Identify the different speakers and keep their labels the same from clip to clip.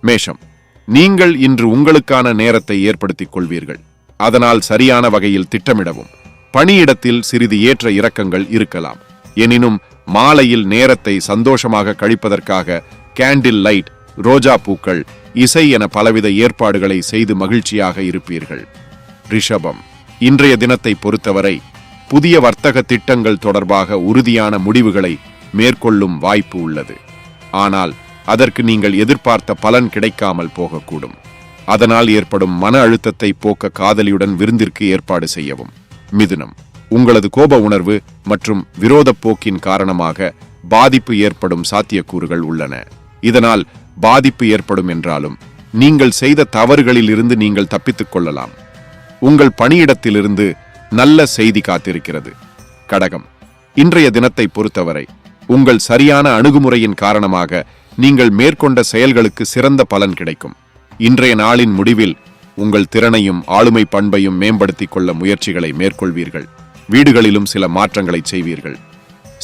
Speaker 1: மேஷம் நீங்கள் இன்று உங்களுக்கான நேரத்தை ஏற்படுத்திக் கொள்வீர்கள். அதனால் சரியான வகையில் திட்டமிடவும். பணியிடத்தில் சிறிது ஏற்ற இறக்கங்கள் இருக்கலாம். எனினும் மாலையில் நேரத்தை சந்தோஷமாக கழிப்பதற்காக கேண்டில் லைட் ரோஜா பூக்கள் இசை என பலவித ஏற்பாடுகளை செய்து மகிழ்ச்சியாக இருப்பீர்கள். ரிஷபம் இன்றைய தினத்தை பொறுத்தவரை புதிய வர்த்தக திட்டங்கள் தொடர்பாக உறுதியான முடிவுகளை மேற்கொள்ளும் வாய்ப்பு உள்ளது. ஆனால் அதற்கு நீங்கள் எதிர்பார்த்த பலன் கிடைக்காமல் போகக்கூடும். அதனால் ஏற்படும் மன அழுத்தத்தை போக்க காதலியுடன் விருந்திற்கு ஏற்பாடு செய்யவும். மிதுனம். உங்களது கோப உணர்வு மற்றும் விரோதப் போக்கின் காரணமாக பாதிப்பு ஏற்படும் சாத்தியக்கூறுகள் உள்ளன. இதனால் பாதிப்பு ஏற்படும் என்றாலும் நீங்கள் செய்த தவறுகளில் இருந்து நீங்கள் தப்பித்துக் கொள்ளலாம். உங்கள் பணியிடத்திலிருந்து நல்ல செய்தி காத்திருக்கிறது. கடகம். இன்றைய தினத்தை பொறுத்தவரை உங்கள் சரியான அணுகுமுறையின் காரணமாக நீங்கள் மேற்கொண்ட செயல்களுக்கு சிறந்த பலன் கிடைக்கும். இன்றைய நாளின் முடிவில் உங்கள் திறனையும் ஆளுமை பண்பையும் மேம்படுத்திக் கொள்ள முயற்சிகளை மேற்கொள்வீர்கள். வீடுகளிலும் சில மாற்றங்களை செய்வீர்கள்.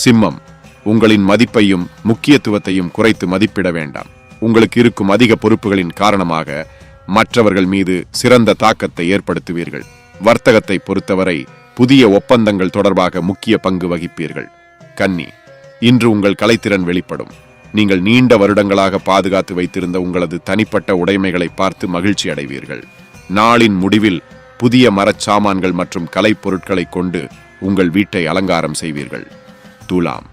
Speaker 1: சிம்மம் உங்களின் மதிப்பையும் முக்கியத்துவத்தையும் குறைத்து மதிப்பிட வேண்டாம். உங்களுக்கு இருக்கும் அதிக பொறுப்புகளின் காரணமாக மற்றவர்கள் மீது சிறந்த தாக்கத்தை ஏற்படுத்துவீர்கள். வர்த்தகத்தை பொறுத்தவரை புதிய ஒப்பந்தங்கள் தொடர்பாக முக்கிய பங்கு வகிப்பீர்கள். கன்னி இன்று உங்கள் கலைத்திறன் வெளிப்படும். நீங்கள் நீண்ட வருடங்களாக பாதுகாத்து வைத்திருந்த உங்களது தனிப்பட்ட உடைமைகளை பார்த்து மகிழ்ச்சி அடைவீர்கள். நாளின் முடிவில் புதிய மரச்சாமான்கள் மற்றும் கலைப்பொருட்களை கொண்டு உங்கள் வீட்டை அலங்காரம் செய்வீர்கள். துலாம்.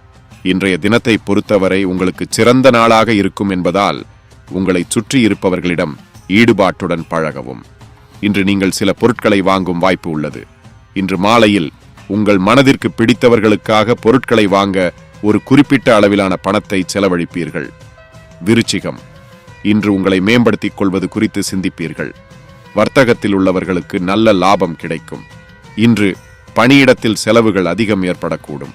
Speaker 1: இன்றைய தினத்தை பொறுத்தவரை உங்களுக்கு சிறந்த நாளாக இருக்கும் என்பதால் உங்களை சுற்றி இருப்பவர்களிடம் ஈடுபாட்டுடன் பழகவும். இன்று நீங்கள் சில பொருட்களை வாங்கும் வாய்ப்பு உள்ளது. இன்று மாலையில் உங்கள் மனதிற்கு பிடித்தவர்களுக்காக பொருட்களை வாங்க ஒரு குறிப்பிட்ட அளவிலான பணத்தை செலவழிப்பீர்கள். விருச்சிகம் இன்று உங்களை மேம்படுத்திக் கொள்வது குறித்து சிந்திப்பீர்கள். வர்த்தகத்தில் உள்ளவர்களுக்கு நல்ல லாபம் கிடைக்கும். இன்று பணியிடத்தில் செலவுகள் அதிகம் ஏற்படக்கூடும்.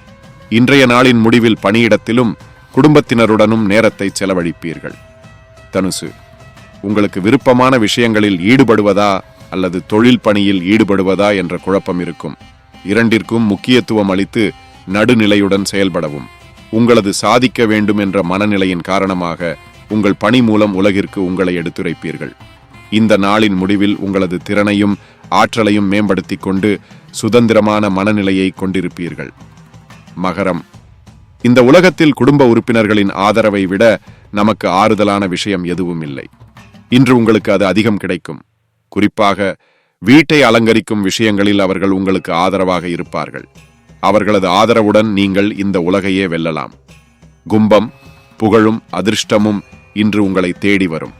Speaker 1: இன்றைய நாளின் முடிவில் பணியிடத்திலும் குடும்பத்தினருடனும் நேரத்தை செலவழிப்பீர்கள். தனுசு உங்களுக்கு விருப்பமான விஷயங்களில் ஈடுபடுவதா அல்லது தொழில் பணியில் ஈடுபடுவதா என்ற குழப்பம் இருக்கும். இரண்டிற்கும் முக்கியத்துவம் அளித்து நடுநிலையுடன் செயல்படவும். உங்களது சாதிக்க வேண்டும் என்ற மனநிலையின் காரணமாக உங்கள் பணி மூலம் உலகிற்கு உங்களை எடுத்துரைப்பீர்கள். இந்த நாளின் முடிவில் உங்களது திறனையும் ஆற்றலையும் மேம்படுத்திக் கொண்டு சுதந்திரமான மனநிலையை கொண்டிருப்பீர்கள். மகரம். இந்த உலகத்தில் குடும்ப உறுப்பினர்களின் ஆதரவை விட நமக்கு ஆறுதலான விஷயம் எதுவும் இல்லை. இன்று உங்களுக்கு அது அதிகம் கிடைக்கும். குறிப்பாக வீட்டை அலங்கரிக்கும் விஷயங்களில் அவர்கள் உங்களுக்கு ஆதரவாக இருப்பார்கள். அவர்களது ஆதரவுடன் நீங்கள் இந்த உலகையே வெல்லலாம். கும்பம் புகழும் அதிர்ஷ்டமும் இன்று உங்களை தேடி வரும்.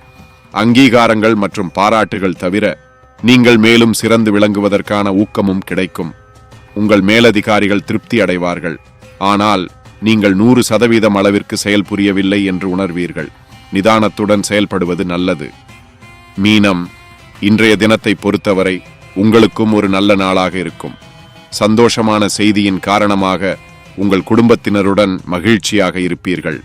Speaker 1: அங்கீகாரங்கள் மற்றும் பாராட்டுகள் தவிர நீங்கள் மேலும் சிறந்து விளங்குவதற்கான ஊக்கமும் கிடைக்கும். உங்கள் மேலதிகாரிகள் திருப்தி அடைவார்கள். ஆனால் நீங்கள் நூறு சதவீதம் அளவிற்கு செயல் புரியவில்லை என்று உணர்வீர்கள். நிதானத்துடன் செயல்படுவது நல்லது. மீனம் இன்றைய தினத்தை பொறுத்தவரை உங்களுக்கும் ஒரு நல்ல நாளாக இருக்கும். சந்தோஷமான செய்தியின் காரணமாக உங்கள் குடும்பத்தினருடன் மகிழ்ச்சியாக இருப்பீர்கள்.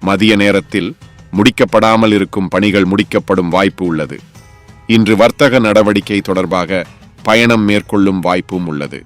Speaker 1: மதிய நேரத்தில் முடிக்கப்படாமல் இருக்கும் பணிகள் முடிக்கப்படும் வாய்ப்பு உள்ளது. இன்று வர்த்தக நடவடிக்கை தொடர்பாக பயணம் மேற்கொள்ளும் வாய்ப்பும் உள்ளது.